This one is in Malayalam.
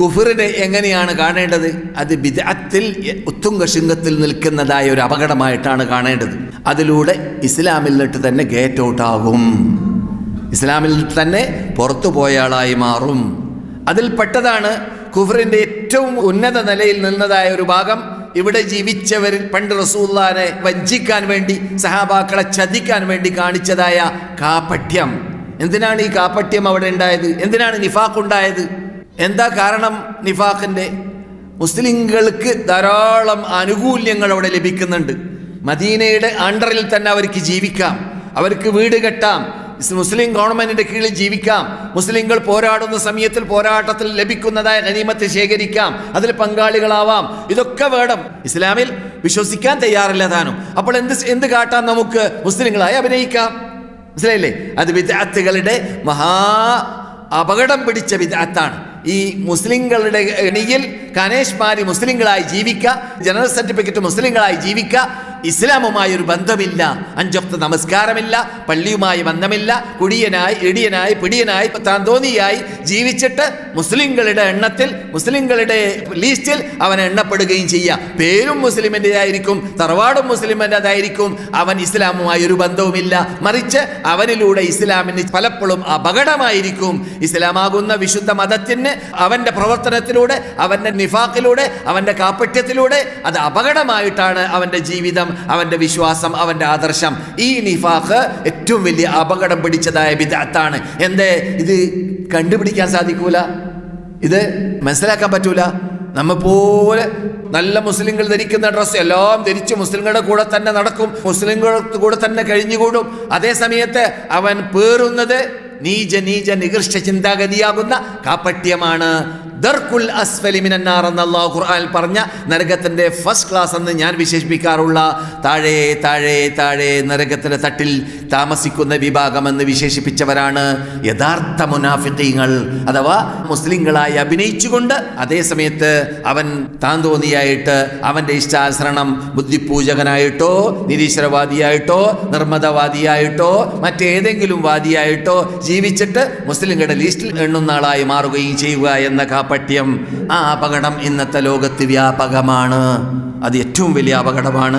കുഫറിനെ എങ്ങനെയാണ് കാണേണ്ടത്? അത് ബിദഅത്തിൽ ഉത്തുംഗ ശൃംഗത്തിൽ നിൽക്കുന്നതായ ഒരു അപകടമായിട്ടാണ് കാണേണ്ടത്. അതിലൂടെ ഇസ്ലാമിൽ നിന്നിട്ട് തന്നെ ഗേറ്റ് ഔട്ട് ആകും. ഇസ്ലാമിൽ തന്നെ പുറത്തു പോയ ആളായി മാറും. അതിൽപ്പെട്ടതാണ് കുഫറിന്റെ ഏറ്റവും ഉന്നത നിലയിൽ നിന്നതായ ഒരു ഭാഗം. ഇവിടെ ജീവിച്ചവരിൽ പണ്ട് റസൂല്ലാനെ വഞ്ചിക്കാൻ വേണ്ടി സഹാബാക്കളെ ചതിക്കാൻ വേണ്ടി കാണിച്ചതായ കാപട്യം. എന്തിനാണ് ഈ കാപട്യം അവിടെ ഉണ്ടായത്? എന്തിനാണ് നിഫാഖ് ഉണ്ടായത്? എന്താ കാരണം നിഫാഖിന്റെ മുസ്ലിങ്ങൾക്ക് ധാരാളം ആനുകൂല്യങ്ങൾ അവിടെ ലഭിക്കുന്നുണ്ട്. മദീനയുടെ അണ്ടറിൽ തന്നെ അവർക്ക് ജീവിക്കാം. അവർക്ക് വീട് കെട്ടാം. മുസ്ലിം ഗവൺമെന്റിന്റെ കീഴിൽ ജീവിക്കാം. മുസ്ലിങ്ങൾ പോരാടുന്ന സമയത്തിൽ പോരാട്ടത്തിൽ ലഭിക്കുന്നതായ ഗനീമത്ത് ശേഖരിക്കാം. അതിൽ പങ്കാളികളാവാം. ഇതൊക്കെ വേണം. ഇസ്ലാമിൽ വിശ്വസിക്കാൻ തയ്യാറില്ല താനും അപ്പോൾ എന്ത് എന്ത് കാട്ടാൻ നമുക്ക്? മുസ്ലിങ്ങളായി അഭിനയിക്കാം. മനസ്സിലായില്ലേ? അത് വിദ്യാർത്ഥികളുടെ മഹാ അപകടം പിടിച്ച വിദാത്താണ് ഈ മുസ്ലിങ്ങളുടെ എണിയിൽ കനേഷ്മാരി മുസ്ലിങ്ങളായി ജീവിക്കുക ജനറൽ സർട്ടിഫിക്കറ്റ് മുസ്ലിങ്ങളായി ജീവിക്കുക ഇസ്ലാമുമായി ഒരു ബന്ധമില്ല. അഞ്ചൊക്ത നമസ്കാരമില്ല പള്ളിയുമായി ബന്ധമില്ല കുടിയനായി ഇടിയനായി പിടിയനായി താന്തോന്നിയായി ജീവിച്ചിട്ട് മുസ്ലിങ്ങളുടെ എണ്ണത്തിൽ മുസ്ലിങ്ങളുടെ ലീസ്റ്റിൽ അവൻ എണ്ണപ്പെടുകയും ചെയ്യുക പേരും മുസ്ലിമിന്റെതായിരിക്കും തറവാടും മുസ്ലിമിന്റെതായിരിക്കും. അവൻ ഇസ്ലാമുമായി ഒരു ബന്ധവുമില്ല. മറിച്ച് അവനിലൂടെ ഇസ്ലാമിന് പലപ്പോഴും അപകടമായിരിക്കും. ഇസ്ലാമാകുന്ന വിശുദ്ധ മതത്തിന് അവന്റെ പ്രവർത്തനത്തിലൂടെ അവന്റെ നിഫാക്കിലൂടെ അവന്റെ കാപ്പറ്റ്യത്തിലൂടെ അത് അപകടമായിട്ടാണ് അവന്റെ ജീവിതം അവന്റെ വിശ്വാസം അവന്റെ ആദർശം. ഈ നിഫാഖ് ഏറ്റവും വലിയ അപകടം പിടിച്ചതായ വിദഗ്ധാണ് എന്തേ? ഇത് കണ്ടുപിടിക്കാൻ സാധിക്കൂല? ഇത് മനസ്സിലാക്കാൻ പറ്റൂല? നമ്മ പോലെ നല്ല മുസ്ലിങ്ങൾ ധരിക്കുന്ന ഡ്രസ്സ് എല്ലാം ധരിച്ച് മുസ്ലിങ്ങളുടെ കൂടെ തന്നെ നടക്കും. മുസ്ലിങ്ങളുടെ കൂടെ തന്നെ കഴിഞ്ഞുകൂടും. അതേ സമയത്ത് അവൻ പേറുന്നത് നീച നീച നികൃഷ്ട ചിന്താഗതിയാകുന്ന കാപ്പട്യമാണ് ദർക്കുൽ അസ്ഫലി എന്ന അള്ളാഹു ഖുർആൻ പറഞ്ഞ നരകത്തിന്റെ ഫസ്റ്റ് ക്ലാസ് എന്ന് ഞാൻ വിശേഷിപ്പിക്കാറുള്ള താഴെ താഴെ താഴെ നരകത്തിന്റെ തട്ടിൽ താമസിക്കുന്ന വിഭാഗമെന്ന് വിശേഷിപ്പിച്ചവരാണ് യഥാർത്ഥ മുനാഫിക്കീങ്ങൾ അഥവാ മുസ്ലിങ്ങളായി അഭിനയിച്ചുകൊണ്ട് അതേ സമയത്ത് അവൻ താന്തോന്നിയായിട്ട് അവന്റെ ഇഷ്ടാശ്രണം ബുദ്ധിപൂജകനായിട്ടോ നിരീശ്വരവാദിയായിട്ടോ നിർമ്മതവാദിയായിട്ടോ മറ്റേതെങ്കിലും വാദിയായിട്ടോ ജീവിച്ചിട്ട് മുസ്ലിങ്ങളുടെ ലിസ്റ്റിൽ എണ്ണുന്ന ആളായി മാറുകയും ചെയ്യുക എന്ന കാപ്പട്യം ആ അപകടം ഇന്നത്തെ ലോകത്ത് വ്യാപകമാണ്. അത് ഏറ്റവും വലിയ അപകടമാണ്.